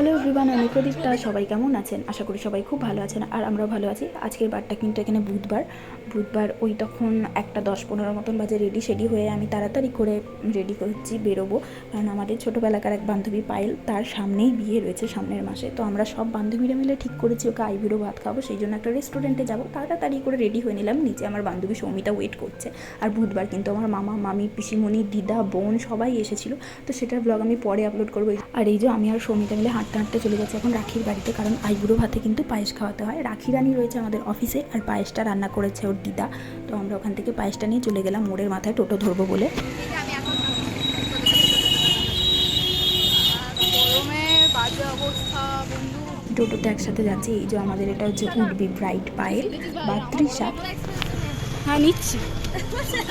Hello everyone, আমি প্রদীপ্তা। সবাই কেমন আছেন? আশা করি সবাই খুব ভালো আছেন আর আমরাও ভালো আছি। আজকের বারটা কিন্তু এখানে বুধবার। বুধবার ওই তখন একটা দশ পনেরো মতন বাজে রেডি সেডি হয়ে আমি তাড়াতাড়ি করে রেডি করছি বেরোবো। কারণ আমাদের ছোটোবেলাকার এক বান্ধবী পায়েল, তার সামনেই বিয়ে রয়েছে সামনের মাসে। তো আমরা সব বান্ধবীরা মিলে ঠিক করেছি, ওকে আইবুড়ো ভাত খাব। সেই জন্য একটা রেস্টুরেন্টে যাব। তাড়াতাড়ি করে রেডি হয়ে নিলাম। নিচে আমার বান্ধবী সৌমিতা ওয়েট করছে। আর বুধবার কিন্তু আমার মামা, মামি, পিসিমণি, দিদা, বোন সবাই এসেছিল। তো সেটার ব্লগ আমি পরে আপলোড করব। আর এই যে আমি আর সৌমিতা মিলে হাঁটতে হাঁটতে চলে গেছে এখন রাখির বাড়িতে, কারণ আইবুড়ো ভাতে কিন্তু পায়েস খাওয়াতে হয়। রাখি রানী রয়েছে আমাদের অফিসে আর পায়েসটা রান্না করেছে ওর দিদা। তো আমরা ওখান থেকে পায়েসটা নিয়ে চলে গেলাম, মোড়ের মাথায় টোটো ধরবো বলে। টোটোতে একসাথে যাচ্ছি, এই যে আমাদের এটা হচ্ছে উডবি ব্রাইট পায়েল বা তৃষা হ্যাঁ নিচ্ছি।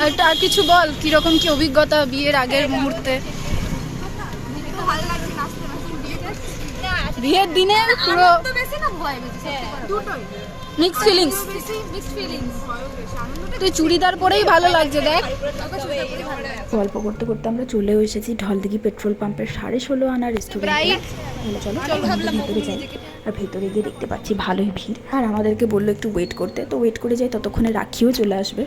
একটা কিছু বল, কীরকম কি অভিজ্ঞতা বিয়ের আগের মুহূর্তে? বিয়ের দিনে পুরো মিক্স ফিলিংস তুই চুড়িদার পরেই ভালো লাগছে দেখ। গল্প করতে করতে আমরা চলেও এসেছি ঢলদিঘি পেট্রোল পাম্পের সাড়ে ষোলো আনা রেস্টুরেন্ট চলো চলো ভেতরে যাই। আর ভেতরে গিয়ে দেখতে পাচ্ছি ভালোই ভিড়। আর আমাদেরকে বলল একটু ওয়েট করতে। তো ওয়েট করে যাই ততক্ষণে রাখিও চলে আসবে।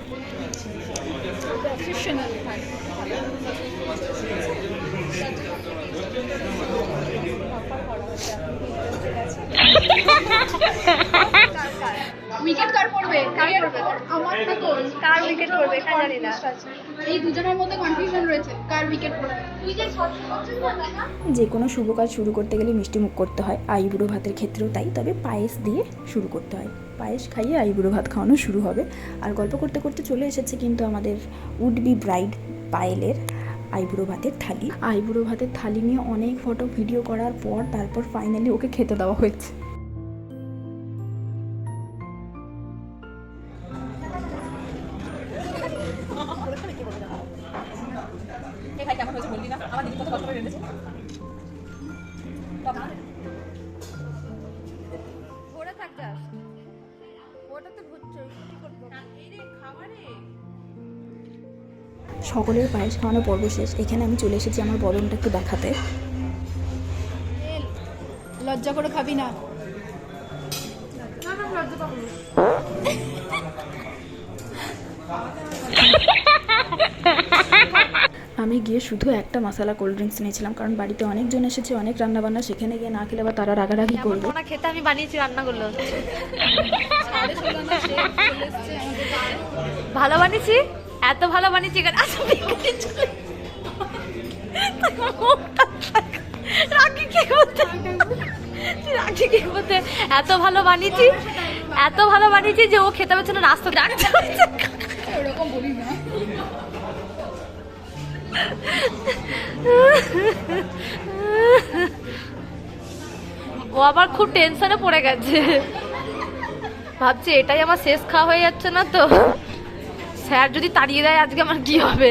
উইকেট কার পড়বে? কার পড়বে? আমার তোর কার উইকেট পড়বে? কার জানি না। এই দুজনের মধ্যে কনফিউশন রয়েছে। কার উইকেট পড়বে? যে কোনো শুভ কাজ শুরু করতে গেলে মিষ্টি মুখ করতে হয়। আইবুড়ো ভাতের ক্ষেত্রেও তাই তবে পায়েস দিয়ে শুরু করতে হয়। পায়েস খাইয়ে আইবুড়ো ভাত খাওয়ানো শুরু হবে। আর গল্প করতে করতে চলে এসেছে কিন্তু আমাদের উড বি ব্রাইড পায়েলের আইবুড়ো ভাতের থালি। আইবুড়ো ভাতের থালি নিয়ে অনেক ফটো ভিডিও করার পর তারপর ফাইনালি ওকে খেতে দেওয়া হয়েছে। ভরে থাক যাস ওটাতে ভুচ্ছ কি করব? সকলের পায়েস খাওয়ানো পর্ব শেষ। এখানে আমি চলে এসেছি আমার বদনটা একটু দেখাতে। লজ্জা করে খাবি না। আমি গিয়ে শুধু একটা মশলা কোল্ড ড্রিঙ্কস নিয়েছিলাম কারণ বাড়িতে অনেকজন এসেছে অনেক রান্নাবান্না সেখানে গিয়ে না খেলে আবার তারা রাগারাগি করবে। না খেতে আমি বানিয়েছি রান্নাগুলো। ভালো বানিয়েছি? এত ভালো বানিয়েছি কেন রাখি কি করতে রাখি কি করতে এত ভালো বানিয়েছি এত ভালো বানিয়েছি যে ও খেতে পারছে না রাস্তা ডাকতে ওরকম বলিস না। ও আবার খুব টেনশনে পড়ে গেছে। ভাবছে এটাই আমার শেষ খাওয়া হয়ে যাচ্ছে না তো। স্যার যদি তাড়িয়ে দেয় আজকে আমার কি হবে?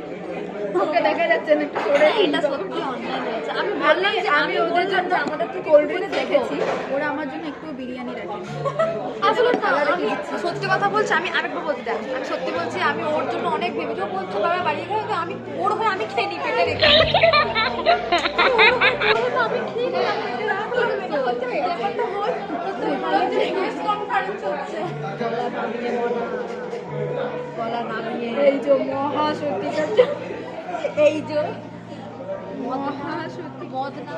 ওকে দেখা যাচ্ছে না একটু করে এটা সত্যি অন্যায় হয়েছে আমি বললাম যে আমি ওদের জন্য আমাদের থেকে কোল্ড ড্রিঙ্কস দেখেছি। ওরা আমার জন্য একটু বিরিয়ানি রাখে। আসলে আমি সত্যি কথা বলছি আমি আরেকবার বলতে চাই। আমি সত্যি বলছি আমি ওর জন্য অনেক ভেবেছি বলছো বাবা বাড়ি গেলে তো আমি ওর হয়ে আমি খেয়ে নিই পেটে রেখে হয়ে- হয়ে তো আমি খেয়ে হয়। নামিয়ে এই যে মহা সত্যি এই যে মহা মদ না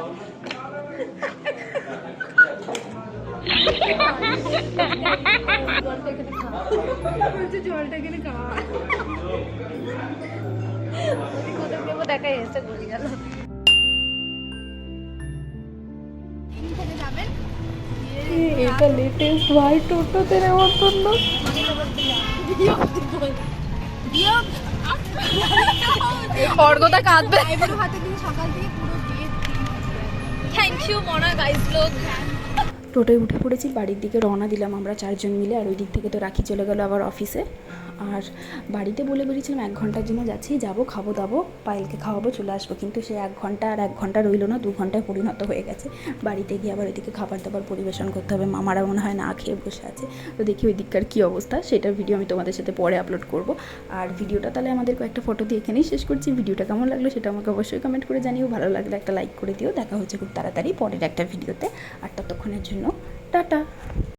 জলটা এখানে খাওয়া কোথাও দেখাই এসে গড়ি গেল। এটা লেটেস্ট ভাই টোটোতে নেমন্তন্ন খড়গোটা কাঁদবে। থ্যাংক ইউ মনা গাইস লোক টোটোয় উঠে পড়েছি, বাড়ির দিকে রওনা দিলাম আমরা চারজন মিলে, আর ওই দিক থেকে তো রাখি চলে গেল আবার অফিসে আর বাড়িতে বলে বেরিয়েছিলাম এক ঘণ্টার জন্য যাচ্ছি, যাব, খাব, দাবো, পায়েলকে খাওয়াবো, চলে আসব। কিন্তু সে এক ঘণ্টা আর এক ঘণ্টা রইল না, দু ঘন্টায় পরিণত হয়ে গেছে। বাড়িতে গিয়ে আবার ওইদিকে খাবার দাবার পরিবেশন করতে হবে। মামারা মনে হয় না খেয়ে বসে আছে। তো দেখি ওই দিককার কী অবস্থা সেটার ভিডিও আমি তোমাদের সাথে পরে আপলোড করব। আর ভিডিওটা তাহলে আমাদের কয়েকটা ফটো দিয়ে এখানেই শেষ করছি। ভিডিওটা কেমন লাগল সেটা আমাকে অবশ্যই কমেন্ট করে জানিও। ভালো লাগলে একটা লাইক করে দিও। দেখা হচ্ছে খুব তাড়াতাড়ি পরের একটা ভিডিওতে আর ততক্ষণের জন্য টাটা।